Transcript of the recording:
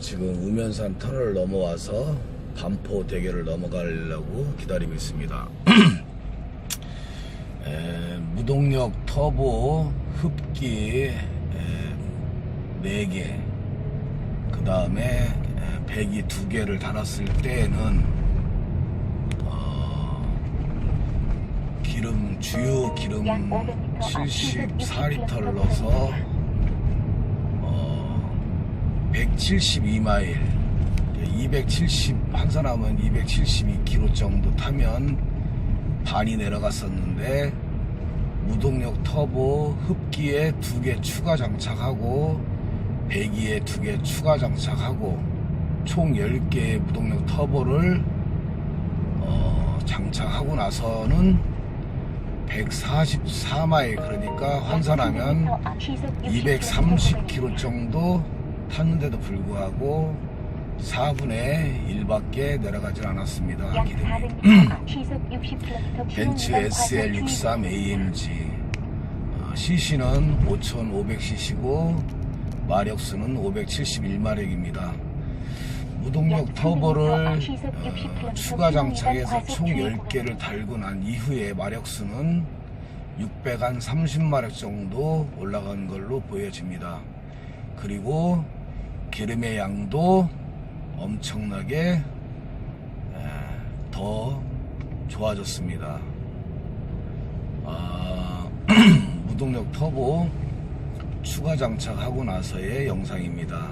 지금 우면산 터널을 넘어와서 반포 대교를 넘어가려고 기다리고 있습니다. 에, 무동력 터보 흡기 에, 4개 그 다음에 배기 2개를 달았을 때는 어, 기름 주유 기름 74리터를 넣어서 어, 172마일. 270 환산하면 272km 정도 타면 반이 내려갔었는데 무동력 터보 흡기에 두 개 추가 장착하고 배기에 두 개 추가 장착하고 총 10개의 무동력 터보를 어, 장착하고 나서는 144마일 그러니까 환산하면 230km 정도 탔는데도 불구하고 4분의 1밖에 내려가질 않았습니다. 기름이. 벤츠 SL63 AMG 어, CC는 5500cc고 마력수는 571마력입니다. 무동력 터보를 어, 추가 장착해서 총 10개를 달고 난 이후에 마력수는 630마력 정도 올라간 걸로 보여집니다. 그리고 기름의 양도 엄청나게 에, 더 좋아졌습니다. 아, 무동력 터보 추가 장착하고 나서의 영상입니다.